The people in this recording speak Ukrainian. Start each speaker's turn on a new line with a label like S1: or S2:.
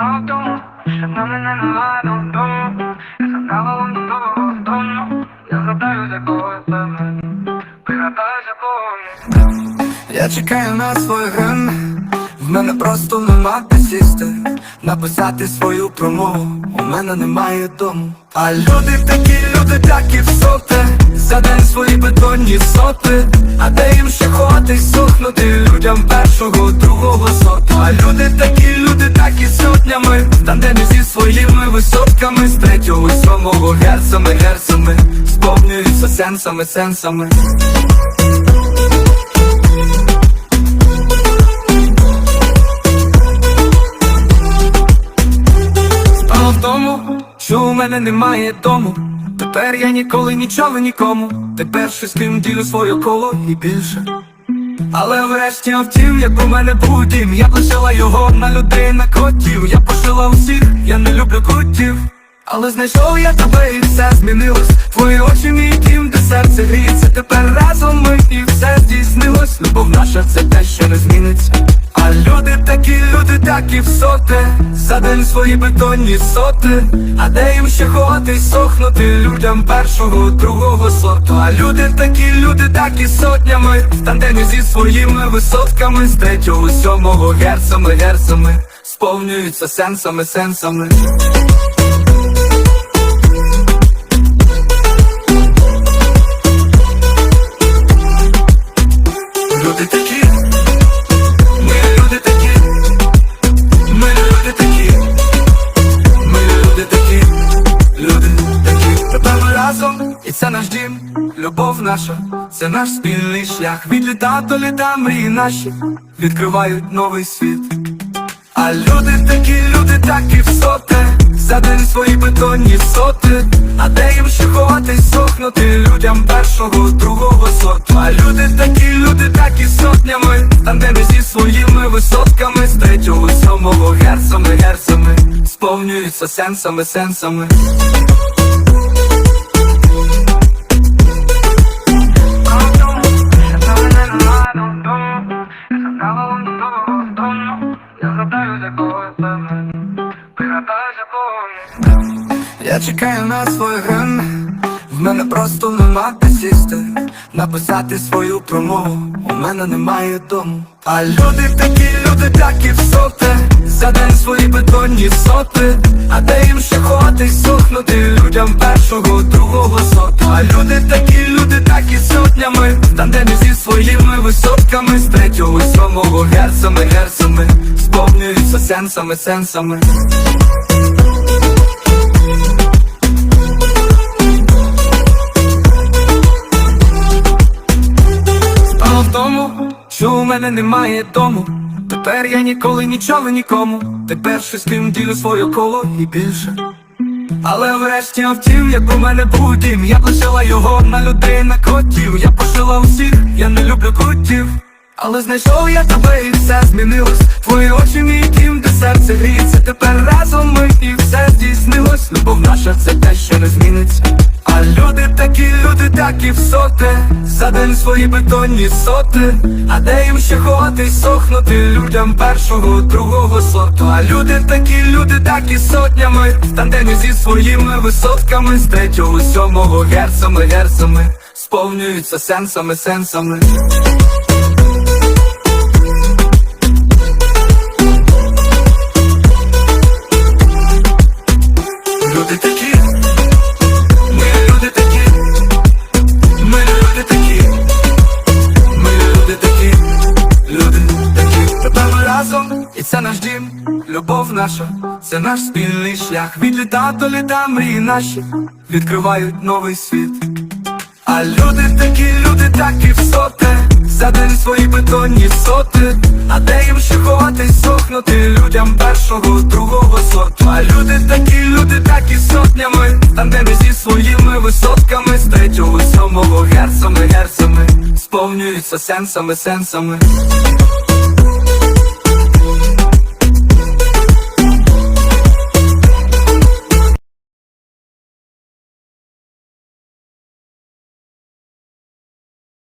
S1: Справа в що на мене немає додому Я забрала вам додому додому Я згадаю з якого саме Пригадаю з якого
S2: Я чекаю на свою ген В мене просто нема де сісти Написати свою промову У мене немає дому А люди такі, люди такі всоте За день свої бетонні соти А де їм ще ходить сохнути Людям першого, другого Тандемі зі своїми висотками З третього, сьомого герцами, герцами Сповнюються сенсами, сенсами Справа в тому, що у мене немає дому. Тепер я ніколи нічого нікому. Тепер щось ким ділю своє коло і більше. Але врешті втім, як у мене був дім. Я лишила його на людей, на котів. Я пошила усіх, я не люблю котів Але знайшов я тебе і все змінилось. Твої очі мій дім, де серце гріється. Тепер разом ми і все здійснилось. Любов наша це те, що не зміниться. А люди такі, люди в соте, За день свої бетонні соти. А де їм ще ходить сохнути людям першого, другого сорту А люди такі, люди так і сотнями. В тандемі зі своїми висотками. З третього, сьомого герцами, герцами. Сповнюються сенсами, сенсами це наш дім, любов наша, це наш спільний шлях. Від літа до літа мрії наші відкривають новий світ. А люди такі, люди такі всоте За день свої бетонні соти. А де їм ще ховатись, сохнути? Людям першого, другого сорту. А люди такі, люди такі сотнями. Тандемі зі своїми висотками. З третього, сьомого герцами, герцами. Сповнюються сенсами, сенсами
S1: Я
S2: чекаю на свою ген. В мене просто нема де сісти. Написати свою промову. У мене немає дому. А люди такі, люди такі всоте За день свої бетонні соти. А де їм ще ходить сохнути Людям першого, другого сорту А люди такі, люди такі сотнями. В тандемі зі своїми висотками. З третього, сьомого герцами, герцами сенсами, сенсами Справа в тому, що у мене немає дому. Тепер я ніколи нічого нікому. Тепер щось ким ділю своє коло і більше. Але врешті втім, як у мене був дім Я лишила його на людей, на котів Я пошила усіх, я не люблю котів Але знайшов я тебе і все змінилось. Твої очі мій дім, де серце гріється. Тепер разом ми і все здійснилось. Любов наша це те, що не зміниться. А люди такі, люди такі всоте За день свої бетонні соти. А де їм ще ходить сохнути? Людям першого, другого сорту А люди такі, люди такі сотнями. В тандемі зі своїми висотками. З третього, сьомого герцами, герцами. Сповнюються сенсами, сенсами наша, це наш спільний шлях. Від літа до літа мрії наші відкривають новий світ. А люди такі, люди такі всоте За день свої бетонні соти. А де їм ще ховатись, сохнути? Людям першого, другого сорту А люди такі, люди такі сотнями. Тандемі зі своїми висотками. З третього, сьомого герцами, герцами. Сповнюються сенсами, сенсами